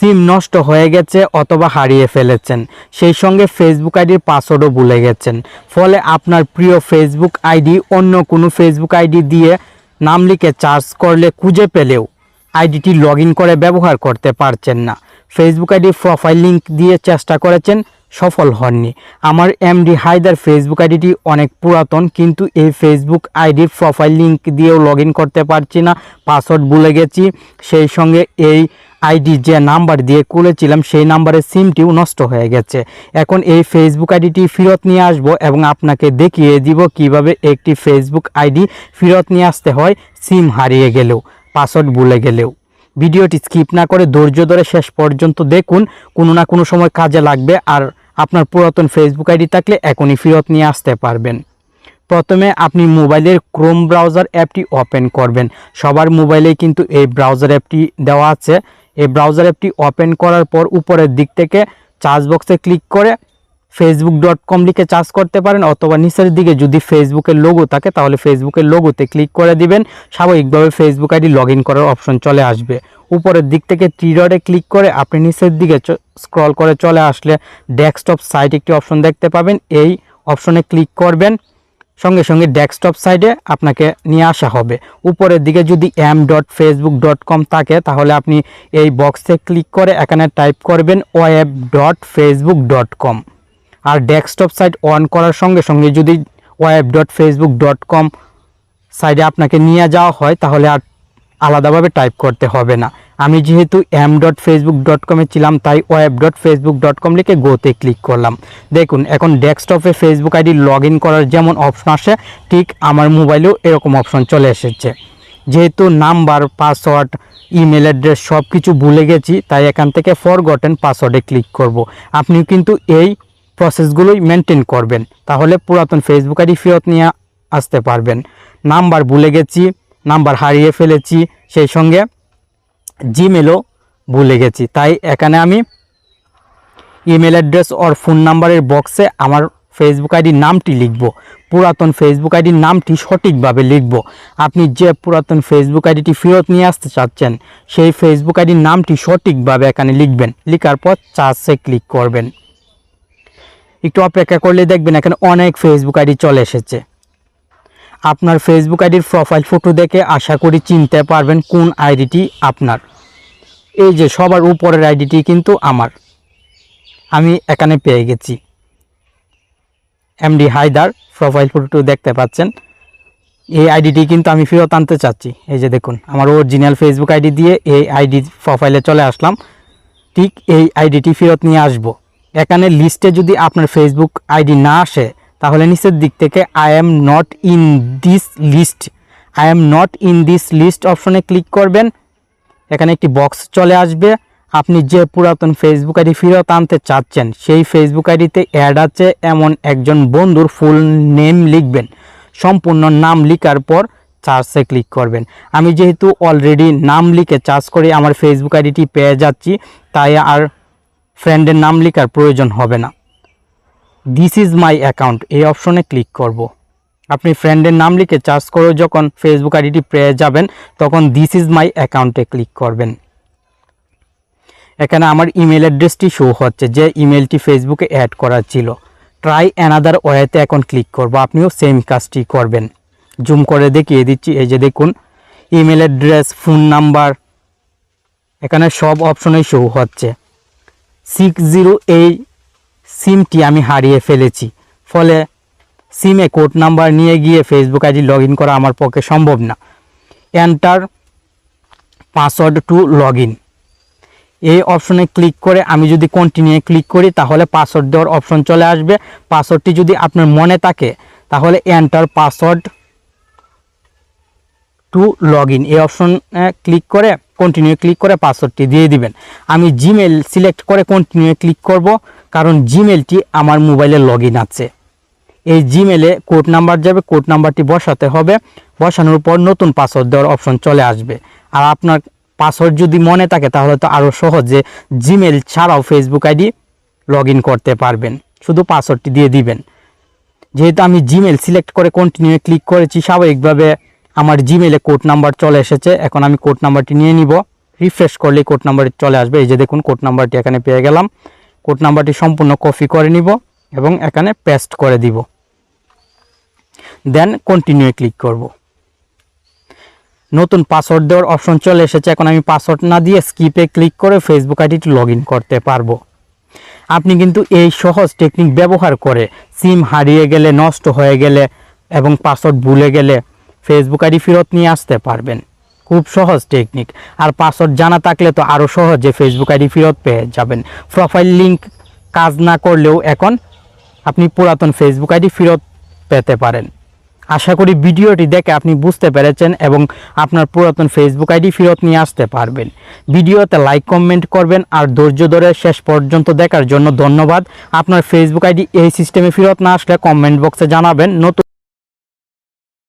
সিম নষ্ট হয়ে গেছে অথবা হারিয়ে ফেলেছেন। সেই সঙ্গে ফেসবুক আইডির পাসওয়ার্ডও ভুলে গেছেন। ফলে আপনার প্রিয় ফেসবুক আইডি অন্য কোনো ফেসবুক আইডি দিয়ে নাম লিখে চার্জ করলে খুঁজে পেলেও আইডিটি লগ করে ব্যবহার করতে পারছেন না। ফেসবুক আইডির প্রোফাইল লিঙ্ক দিয়ে চেষ্টা করেছেন সফল হননি। আমার এমডি হায়দার ফেসবুক আইডিটি অনেক পুরাতন, কিন্তু এই ফেসবুক আইডির প্রোফাইল লিংক দিয়েও লগ করতে পারছি না পাসওয়ার্ড ভুলে গেছি। সেই সঙ্গে এই আইডি যে নাম্বার দিয়ে খুলেছিলাম, সেই নাম্বারের সিমটিও নষ্ট হয়ে গেছে। এখন এই ফেসবুক আইডিটি ফেরত নিয়ে আসব এবং আপনাকে দেখিয়ে দিব কীভাবে একটি ফেসবুক আইডি ফেরত নিয়ে আসতে হয় সিম হারিয়ে গেলেও পাসওয়ার্ড ভুলে গেলেও। ভিডিওটি স্কিপ না করে ধৈর্য ধরে শেষ পর্যন্ত দেখুন, কোনো না কোনো সময় কাজে লাগবে। আর আপনার পুরাতন ফেসবুক আইডি থাকলে এখনই ফেরত নিয়ে আসতে পারবেন। প্রথমে আপনি মোবাইলের ক্রোম ব্রাউজার অ্যাপটি ওপেন করবেন। সবার মোবাইলে কিন্তু এই ব্রাউজার অ্যাপটি দেওয়া আছে। এই ব্রাউজার অ্যাপটি ওপেন করার পর উপরের দিক থেকে চার্জ বক্সে ক্লিক করে ফেসবুক ডট কম লিখে চার্জ করতে পারেন অথবা নিচের দিকে যদি ফেসবুকের লোগো থাকে, তাহলে ফেসবুকের লোগোতে ক্লিক করে দিবেন। স্বাভাবিকভাবে ফেসবুক আইডি লগ করার অপশন চলে আসবে। উপরের দিক থেকে টি ডটে ক্লিক করে আপনি নিচের দিকে স্ক্রল করে চলে আসলে ডেস্কটপ সাইট একটি অপশন দেখতে পাবেন। এই অপশনে ক্লিক করবেন। সঙ্গে সঙ্গে ডেস্কটপ সাইডে আপনাকে নিয়ে আসা হবে। উপরের দিকে যদি M dot Facebook dot com থাকে, তাহলে আপনি এই বক্সে ক্লিক করে এখানে টাইপ করবেন web dot Facebook dot com R desktop site on করার সঙ্গে সঙ্গে যদি web dot Facebook dot com সাইডে আপনাকে নিয়ে যাওয়া হয়, তাহলে আর আলাদাভাবে টাইপ করতে হবে না। আমি যেহেতু এম ডট ফেসবুক ডট কমে ছিলাম, তাই web dot Facebook dot com লিখে গোতে ক্লিক করলাম। দেখুন, এখন ডেস্কটপে ফেসবুক আইডি লগ করার যেমন অপশন আসে, ঠিক আমার মোবাইলেও এরকম অপশন চলে এসেছে। যেহেতু নাম্বার পাসওয়ার্ড ইমেল অ্যাড্রেস সব কিছু ভুলে গেছি, তাই এখান থেকে ফরগটেন পাসওয়ার্ডে ক্লিক করব। আপনিও কিন্তু এই প্রসেসগুলোই মেনটেন করবেন। তাহলে পুরাতন ফেসবুক আইডি ফেরত নিয়ে আসতে পারবেন। নাম্বার ভুলে গেছি, নাম্বার হারিয়ে ফেলেছি, সেই সঙ্গে জিমেলও ভুলে গেছি। তাই এখানে আমি ইমেল অ্যাড্রেস ওর ফোন নাম্বারের বক্সে আমার ফেসবুক আইডির নামটি লিখব। পুরাতন ফেসবুক আইডির নামটি সঠিকভাবে লিখব। আপনি যে পুরাতন ফেসবুক আইডিটি ফেরত নিয়ে আসতে চাচ্ছেন, সেই ফেসবুক আইডির নামটি সঠিকভাবে এখানে লিখবেন। লিখার পর চার্জে ক্লিক করবেন। একটু অপেক্ষা করলে দেখবেন এখানে অনেক ফেসবুক আইডি চলে এসেছে। আপনার ফেসবুক আইডির প্রোফাইল ফটো দেখে আশা করি চিনতে পারবেন কোন আইডিটি আপনার। এই যে সবার উপরের আইডিটি কিন্তু আমার। আমি এখানে পেয়ে গেছি। এমডি হায়দার প্রোফাইল ফটো দেখতে পাচ্ছেন। এই আইডিটি কিন্তু আমি ফেরত আনতে চাচ্ছি। এই যে দেখুন, আমার অরিজিনাল ফেসবুক আইডি দিয়ে এই আইডি প্রোফাইলে চলে আসলাম। ঠিক এই আইডিটি ফেরত নিয়ে আসব। এখানে লিস্টে যদি আপনার ফেসবুক আইডি না আসে, তাহলে নিচের দিক থেকে I am not in this list I am not in this list অপশনে ক্লিক করবেন। এখানে একটি বক্স চলে আসবে। আপনি যে পুরাতন ফেসবুক আইডি ফেরত আনতে চাচ্ছেন, সেই ফেসবুক আইডিতে অ্যাড আছে এমন একজন বন্ধুর ফুল নেম লিখবেন। সম্পূর্ণ নাম লিখার পর চার্জে ক্লিক করবেন। আমি যেহেতু অলরেডি নাম লিখে চার্জ করে আমার ফেসবুক আইডিটি পেয়ে যাচ্ছি, তাই আর ফ্রেন্ডের নাম লিখার প্রয়োজন হবে না। দিস ইজ মাই অ্যাকাউন্ট এই অপশনে ক্লিক করব। আপনি ফ্রেন্ডের নাম লিখে চার্জ করে যখন ফেসবুক আইডিটি পেয়ে যাবেন, তখন দিস ইজ মাই অ্যাকাউন্টে ক্লিক করবেন। এখানে আমার ইমেল অ্যাড্রেসটি শো হচ্ছে, যে ইমেলটি ফেসবুকে অ্যাড করা ছিল। ট্রাই অ্যানাদার ওয়েতে এখন ক্লিক করব। আপনিও সেম কাজটি করবেন। জুম করে দেখিয়ে দিচ্ছি, এই যে দেখুন ইমেল অ্যাড্রেস ফোন নাম্বার এখানে সব অপশনেই শো হচ্ছে। সিক্স জিরো এই সিমটি আমি হারিয়ে ফেলেছি। ফলে সিমে কোড নাম্বার নিয়ে গিয়ে ফেসবুক আইডি লগ করা আমার পক্ষে সম্ভব না। এন্টার পাসওয়ার্ড টু লগ এই অপশনে ক্লিক করে আমি যদি কন্টিনিউ ক্লিক করি, তাহলে পাসওয়ার্ড দেওয়ার অপশন চলে আসবে। পাসওয়ার্ডটি যদি আপনার মনে থাকে, তাহলে enter password to log in এই অপশনে ক্লিক করে কন্টিনিউ ক্লিক করে পাসওয়ার্ডটি দিয়ে দিবেন। আমি জিমেল সিলেক্ট করে কন্টিনিউ ক্লিক করব, কারণ জিমেলটি আমার মোবাইলে লগ ইন আছে। এই জিমেলে কোড নাম্বার যাবে কোড নাম্বারটি বসাতে হবে। বসানোর পর নতুন পাসওয়ার্ড দেওয়ার অপশন চলে আসবে। আর আপনার পাসওয়ার্ড যদি মনে থাকে, তাহলে তো আরও সহজে জিমেল ছাড়াও ফেসবুক আইডি লগ করতে পারবেন। শুধু পাসওয়ার্ডটি দিয়ে দিবেন। যেহেতু আমি জিমেল সিলেক্ট করে কন্টিনিউ ক্লিক করেছি, স্বাভাবিকভাবে আমার জিমেলে কোড নাম্বার চলে এসেছে, এখন আমি কোড নাম্বারটি নিয়ে নিব। রিফ্রেশ করলেই কোড নাম্বারটি চলে আসবে। এই যে দেখুন কোড নাম্বারটি এখানে পেয়ে গেলাম। কোড নাম্বারটি সম্পূর্ণ কপি করে নিব এবং এখানে পেস্ট করে দিব। দেন কন্টিনিউ ক্লিক করব। নতুন পাসওয়ার্ড দেওয়ার অপশন চলে এসেছে। এখন আমি পাসওয়ার্ড না দিয়ে স্কিপে ক্লিক করে ফেসবুক আইডিটি লগ করতে পারব। আপনি কিন্তু এই সহজ টেকনিক ব্যবহার করে সিম হারিয়ে গেলে, নষ্ট হয়ে গেলে এবং পাসওয়ার্ড ভুলে গেলে ফেসবুক আইডি ফেরত নিয়ে আসতে পারবেন। খুব সহজ টেকনিক আর পাসওয়ার্ড জানা থাকলে তো আরও সহজে ফেসবুক আইডি ফেরত পেয়ে যাবেন। প্রোফাইল লিঙ্ক কাজ না করলেও এখন আপনি পুরাতন ফেসবুক আইডি ফেরত পেতে পারেন। আশা করি ভিডিওটি দেখে আপনি বুঝতে পেরেছেন এবং আপনার পুরাতন ফেসবুক আইডি ফেরত নিয়ে আসতে পারবেন। ভিডিওতে লাইক কমেন্ট করবেন আর ধৈর্য ধরে শেষ পর্যন্ত দেখার জন্য ধন্যবাদ। আপনার ফেসবুক আইডি এই সিস্টেমে ফেরত না আসলে কমেন্ট বক্সে জানাবেন। নতুন